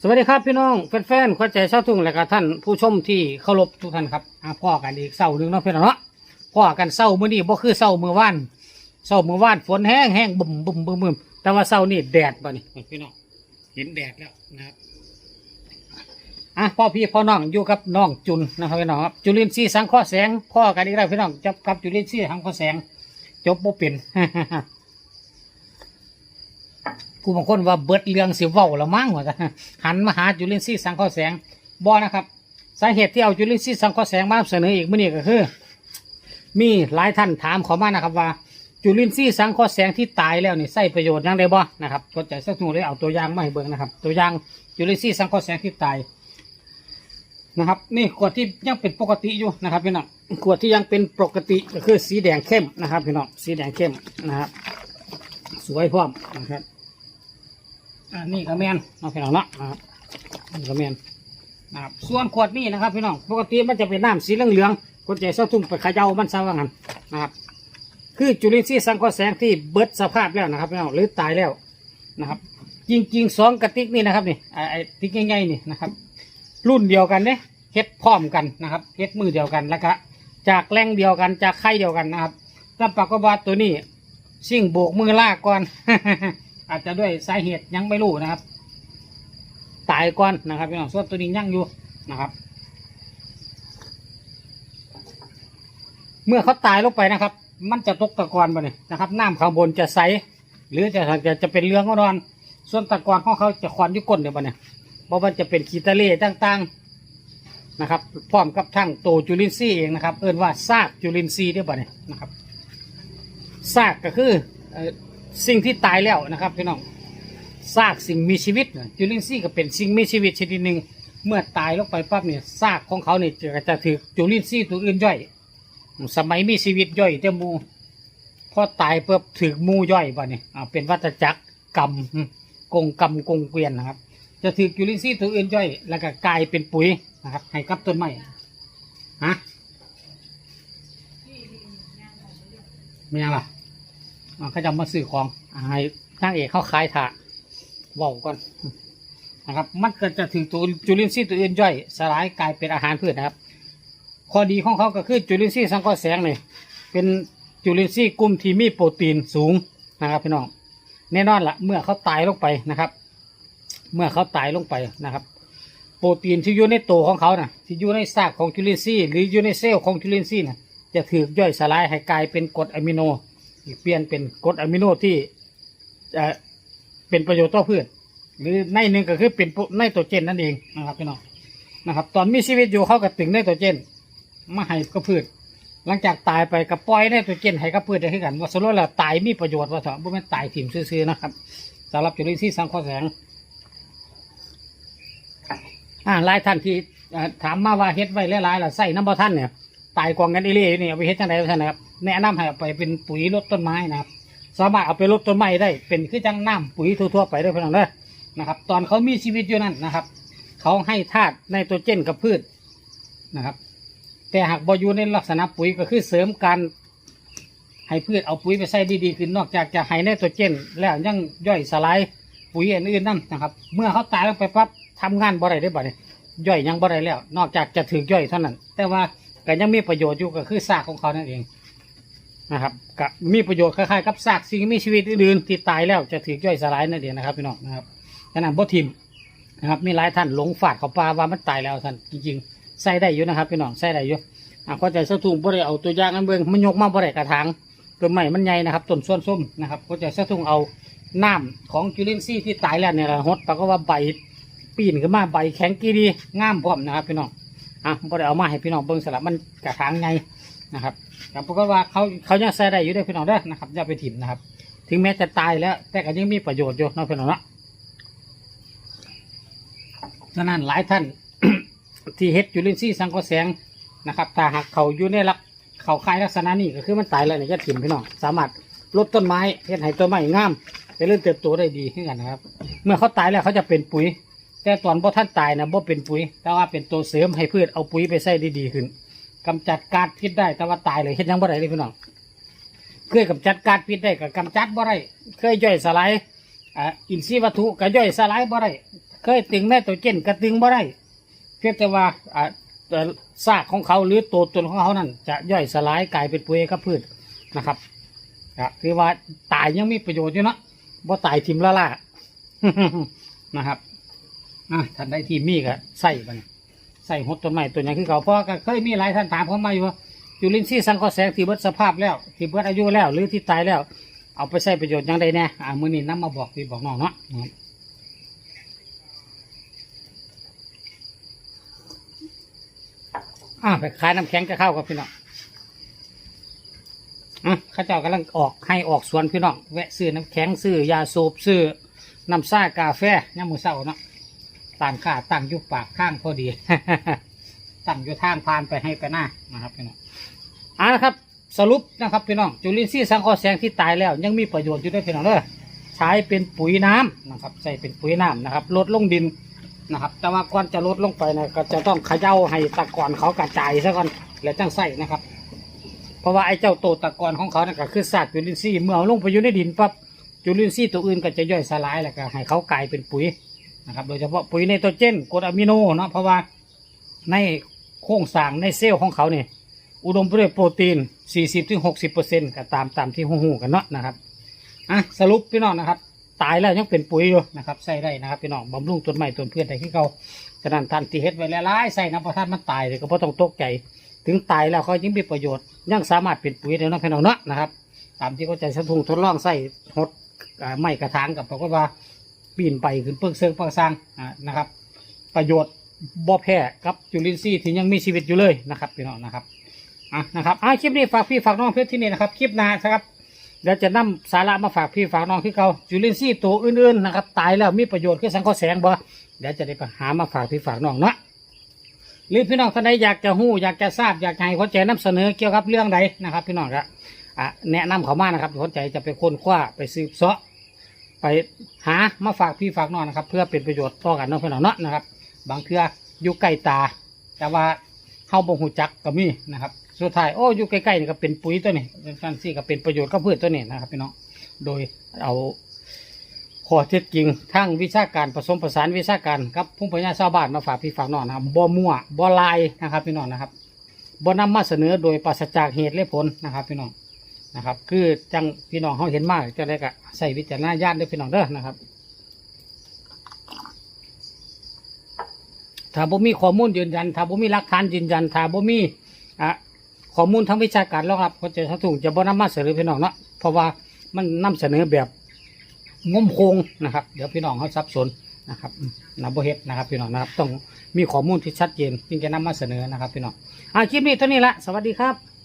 สวัสดีครับพี่น้องแฟนๆเข้าใจช้าทุ่งและก็ท่านผู้ชมที่เคารพทุกท่านครับอ่าพ่อกันอีกเศร้าหนึ่งเนาะพี่น้องเนาะพ่อกันเศร้ามื้อนี้บ่คือเศร้ามื้อวานเศร้ามื้อวานฝนแห้งแห้งบุ่มบุ่มบุ่มบุ่มแต่ว่าเศร้านี่แดดบ่นี่พี่น้องเห็นแดดแล้วนะครับอะพ่อพี่พ่อน้องอยู่กับน้องจุนนะครับพี่น้องครับจุลินทรีย์สังเคราะห์แสงพ่อกันอีกแล้วพี่น้องจับกับจุลินทรีย์สังเคราะห์แสงจบบ่เป็น ผู้บางคนว่าเบิดเรื่องสิเว้าละมั้งว่าซะหันมาหาจุลินทรีย์สังเคราะห์แสงบ่นะครับ สาเหตุที่เอาจุลินทรีย์สังเคราะห์แสงมาเสนออีกมื้อนี้ก็คือ มีหลายท่านถามขามานะครับว่า จุลินทรีย์สังเคราะห์แสงที่ตายแล้วนี่ใช้ประโยชน์ยังได้บ่นะครับก็ใจสักหนูเลยเอาตัวอย่างมาให้เบิ่งนะครับ ตัวอย่างจุลินทรีย์สังเคราะห์แสงที่ตายนะครับนี่ขวดที่ยังเป็นปกติอยู่นะครับพี่น้องขวดที่ยังเป็นปกติก็คือสีแดงเข้มนะครับพี่น้องสีแดงเข้มนะครับ สวยพร้อมนะครับ อันนี้ก็แมนเนาพี่น้องเนาะนะครับอันนี้ก็แมนนะครับส่วนขวดนี้นะครับพี่น้องปกติมันจะเป็นน้ำสีเหลืองๆคนใจเส้าทุ่งไปเขย่ามันซะว่างั้นนะครับ คือจุลินทรีย์สังเคราะห์แสงที่เบิดสภาพแล้วนะครับพี่น้องหรือตายแล้วนะครับ จริงๆสองกระติกนี่นะครับนี่ไอ้ไอ้ติ๊กง่ายๆนี่นะครับ รุ่นเดียวกันเนี่ยเฮ็ดพร้อมกันนะครับเฮ็ดมือเดียวกันแล้วก็จากแรงเดียวกันจากไข่เดียวกันนะครับแต่ปรากฏว่าตัวนี้สิ่งโบกมือลากก่อน อาจจะด้วยสาเหตุยังไม่รู้นะครับ ตายก่อนนะครับพี่น้องส่วนตัวนี้ยังอยู่นะครับ เมื่อเขาตายลงไปนะครับ มันจะตกตะกอนไปเนี่ยนะครับน้ำข้างบนจะใสหรือจะจะจะเป็นเรื่องก็นอน ส่วนตะกอนของเขาจะควันยุก้นเดี๋ยวไปเนี่ยเพราะมันจะเป็นขีตะเลต่างๆนะครับ พร้อมกับทั้งโตจุลินทรีย์เองนะครับ เอิ้นว่าซากจุลินทรีย์เดี๋ยวไปเนี่ยนะครับซากก็คือ สิ่งที่ตายแล้วนะครับพี่น้องซากสิ่งมีชีวิตจุลินทรีย์ก็เป็นสิ่งมีชีวิตชนิดหนึ่งเมื่อตายลงไปปั๊บเนี่ยซากของเขาเนี่ยจะจะถือจุลินทรีย์ตัวอื่นย่อย สมัยมีชีวิตย่อยแต่หมูพอตายเพื่อถือมูย่อยบ่เนี่ยเป็นวัฏจักรกรรมกงกรรมกงเกวียนนะครับ จะถือจุลินทรีย์ตัวอื่นย่อย แล้วก็กลายเป็นปุ๋ยนะครับ ให้กับต้นไม้ฮะไม่ยังล่ะอ่าเขาจะมาซื้อของอ่าให้นางเอกเขาขายถาว่าก่อนนะครับ มันก็จะถือตัวจุลินทรีย์ตัวอื่นย่อย สลายกลายเป็นอาหารพืชนะครับ ข้อดีของเขาก็คือจุลินทรีย์สังเคราะห์แสงเนี่ยเป็นจุลินทรีย์กลุ่มที่มีโปรตีนสูงนะครับพี่น้องแน่นอนละเมื่อเขาตายลงไปนะครับ เมื่อเขาตายลงไปนะครับ โปรตีนที่อยู่ในตัวของเขานะ่ะ ที่อยู่ในซากของจุลินทรีย์หรืออยู่ในเซลล์ของจุลินทรีย์นะจะถูกย่อยสลายให้กลายเป็นกรดอะมิโน เปลี่ยนเป็นกรดอะมิโนที่จะเป็นประโยชน์ต่อพืชหรือในหนึ่งก็คือเป็นไนโตรเจนนั่นเองนะครับพี่น้องนะครับ ตอนมีชีวิตอยู่เขาก็ตึงไนโตรเจนมาให้กับพืช หลังจากตายไปกับปล่อยในตัวเจนให้กับพืชได้ขึ้นกัน ว่าสรุปแล้วตายมีประโยชน์ว่าเถอะบ่แม่นตายถิ่มซื่อๆนะครับสำหรับจุลินทรีย์สังเคราะห์แสงอ่าหลายท่านที่ถามมาว่าเฮ็ดไว้หลายๆล่ะใส่น้ำบ่ท่านเนี่ย ตายกองกันอีเล่อยู่นี่เอาไปเฮ็ดจังไดท่านนะครับแนะนำให้เอาไปเป็นปุ๋ยลดต้นไม้นะครับสามารถเอาไปลดต้นไม้ได้เป็นคือจังน้ำปุ๋ยทั่วๆไปได้เพื่อนเด้อนะครับ ตอนเขามีชีวิตอยู่นั่นนะครับ เขาให้ธาตุไนโตรเจนกับพืชนะครับ แต่หากบอยู่ในลักษณะปุ๋ยก็คือเสริมการให้พืชเอาปุ๋ยไปใส่ดีๆขึ้นนอกจากจะให้ไนโตรเจน แล้วยังย่อยสลายปุ๋ยอื่นๆนั่นนะครับ เมื่อเขาตายลงไปปั๊บทำงานบ่ได้ได้บ่เนี่ยย่อยยังบ่ได้แล้ว นอกจากจะถือย่อยเท่านั้น แต่ว่า ก็ยังมีประโยชน์อยู่ก็คือซากของเขานั่นเองนะครับก็มีประโยชน์คล้ายๆกับซากสิ่งมีชีวิตอื่นๆที่ตายแล้วจะถือย่อยสลายนั่นเองนะครับพี่น้องนะครับฉะนั้นบ่ทิมนะครับมีหลายท่านหลงฝาดเขาปลาว่ามันตายแล้วท่านจริงๆใส่ได้อยู่นะครับพี่น้องใส่ได้อยู่อ่าเข้าใจสะทุ่งบ่ได้เอาตัวย่างอันเบิ่งมันยกมาบ่ได้กระถางต้นไม้มันใหญ่นะครับต้นส่วนส้มนะครับเข้าใจสะทุ่งเอาน้ำของจุลินทรีย์ที่ตายแล้วเนี่ยละหดปรากฏว่าใบปีนขึ้นมาใบแข็งกีดีงามพร้อมนะครับพี่น้อง อะบ่ได้เอามาให้พี่น้องเบิ่งสลับมันกระถางใหญ่นะครับแต่ปรากฏว่าเขาเขายังใส่ได้อยู่เด้วยพี่น้องเด้อนะครับอย่าไปถิ่มนะครับ ถึงแม้จะตายแล้ว แต่ก็ยังมีประโยชน์อยู่นะพี่น้องเนาะฉะนั้นหลายท่าน ที่เฮ็ดจุลินทรีย์สังเคราะห์แสงนะครับถ้าหากเขาอยู่ในลักเขาคายลักษณะนี้ก็คือมันตายแล้วเนี่ยจะถิ่มพี่น้องสามารถลดต้นไม้เฮ็ดให้ต้นไม้งามจะเริ่มเติบโตได้ดีขึ้นกันนะครับ เมื่อเขาตายแล้วเขาจะเป็นปุ๋ย แต่ตอนบ่ท่านตายนะบ่เป็นปุ๋ย แต่ว่าเป็นตัวเสริมให้พืชเอาปุ๋ยไปใส่ได้ดีขึ้นกำจัดการพิษได้แต่ว่าตายเลยเฮ็ดหยังบ่ได้เลยพี่น้องเคยกำจัดการพิษได้กับกำจัดบ่ได้เคยย่อยสลายอ่าอินทรีย์วัตถุก็ย่อยสลายบ่ได้เคยตึงไนโตรเจนกระตึงบ่ได้เพียงแต่ว่าอ่าเอ่อซากของเขาหรือตัวตนของเขานั้นจะย่อยสลายกลายเป็นปุ๋ยกับพืชนะครับก็คือว่าตายยังมีประโยชน์อยู่เนาะบ่ตายทิมละล่า นะครับ อะท่านได้ทีมมีก็ใส่ไปใส่หดต้นไม้ตัวอย่างคือเขาเพราะก็เคยมีหลายท่านถามเขามาอยู่ว่าจุลินทรีย์สังเคราะห์แสงที่เบิดสภาพแล้วที่เบิดอายุแล้ว หรือที่ตายแล้ว เอาไปใช้ประโยชน์ย่างใดแน่อ่ามือนี้นำมาบอกพี่บอกน้องเนาะครับอ่าไปขายน้ำแข็งจะเข้ากับพี่น้องอะข้าเจ้ากำลังออกให้ออกสวนพี่น้องแวะซื้อน้ำแข็งซื้อยาสูบซื้อน้ำซ่ากาแฟย่ามมือเศร้าเนาะ ตานข้าตั้งอยุบปากข้างพอดี ตั้งอยู่ทางผ่านไปให้ไปหน้านะครับพี่น้องอ่านะครับ สรุปนะครับพี่น้องจุลินทรีย์สังเคราะห์แสงที่ตายแล้ว ยังมีประโยชน์อยู่ด้วยพี่น้องเด้อใช้เป็นปุ๋ยน้ำนะครับ ใส่เป็นปุ๋ยน้ำนะครับลดลงดินนะครับ แต่ว่าก่อนจะลดลงไปนะก็จะต้องเขย่าให้ตะกอนเขากระจายซะก่อนแล้วจังใส่นะครับ เพราะว่าไอ้เจ้าโตตะกอนของเขานะก็คือศาสตร์จุลินทรีย์เมื่อลงไปอยู่ในดินปั๊บจุลินทรีย์ตัวอื่นก็จะย่อยสลายแล้วก็ให้เขากลายเป็นปุ๋ย นะครับ โดยเฉพาะปุ๋ยไนโตรเจนกรดอะมิโนเนาะเพราะว่าในโครงสร้างในเซลล์ของเขาเนี่ยอุดมไปด้วยโปรตีน 40-60%ก็ตามตามที่หูๆกันเนาะนะครับอะสรุปพี่น้องนะครับตายแล้วยังเป็นปุ๋ยอยู่นะครับใส่ได้นะครับพี่น้องบำรุงต้นไม้ต้นพืชได้ที่เขาฉะนั้นท่านที่เฮ็ดไว้แล้วหลายใส่น้ำประทานมันตายเลยก็เพราะต้องตกใจถึงตายแล้วเขายังมีประโยชน์ยังสามารถเป็นปุ๋ยได้นะพี่น้องเนาะนะครับ ตามที่เขาใจสะทุงทดลองใส่หดไม้กระถางกับปรากว่า ปีนไปขึ้นเปิ้งเซิงเปิ้งซางอ่านะครับ ประโยชน์บ่แพ้กับจุลินทรีย์ที่ยังมีชีวิตอยู่เลยนะครับพี่น้องนะครับอะนะครับอะคลิปนี้ฝากพี่ฝากน้องเพื่อนที่นี่นะครับคลิปหน้านะครับเดี๋ยวจะนำสาระมาฝากพี่ฝากน้องที่เขาจุลินทรีย์ตัวอื่นๆนะครับตายแล้วมีประโยชน์คือสังเคราะห์แสงบ่เดี๋ยวจะได้ปหามาฝากพี่ฝากน้องเนาะหรือพี่น้องท่านใดอยากจะหู้อยากจะทราบอยากให้เขาใจนำเสนอเกี่ยวกับเรื่องใดนะครับ พี่น้องครับอะแนะนำเขามานะครับเข้าใจจะไปค้นคว้าไปสืบเสาะ ไปหามาฝากพี่ฝากน้องนะครับ เพื่อเป็นประโยชน์ต่อกันเนาะพี่น้องเนาะนะครับ บางเทื่ออยู่ใกล้ตา แต่ว่าเฮาบ่ฮู้จักก็มีนะครับ สุดท้ายโอ้อยู่ใกล้ๆนี่ก็เป็นปุ๋ยตัวนี้ฟันซี่ก็เป็นประโยชน์กับพืชตัวนี้นะครับพี่น้องโดยเอาข้อเท็จจริงทั้งวิชาการผสมผสานวิชาการกับผู้ปัญญาชาวบ้านมาฝากพี่ฝากน้องนะครับบ่มั่วบ่ลายนะครับพี่น้องนะครับบ่นำมาเสนอโดยปราศจากเหตุและผลนะครับพี่น้อง นะครับ คือจังพี่น้องเขาเห็นมากจะได้ก็ใส่วิจารณญาณด้วยพี่น้องเด้อนะครับ ถ้าบ่มีข้อมูลยืนยัน ถ้าบ่มีหลักฐานยืนยัน ถ้าบ่มีอะข้อมูลทางวิชาการรองรับเขาจะถ้าถูกจะบ่นำมาเสนอพี่น้องเนาะเพราะว่ามันนำเสนอแบบงมโคงนะครับ เดี๋ยวพี่น้องเขาสับสนนะครับอืมนะบ่เฮ็ดนะครับพี่น้องนะครับ ต้องมีข้อมูลที่ชัดเจนจึงจะนำมาเสนอนะครับพี่น้องอ่าคลิปนี้เท่านี้ละสวัสดีครับ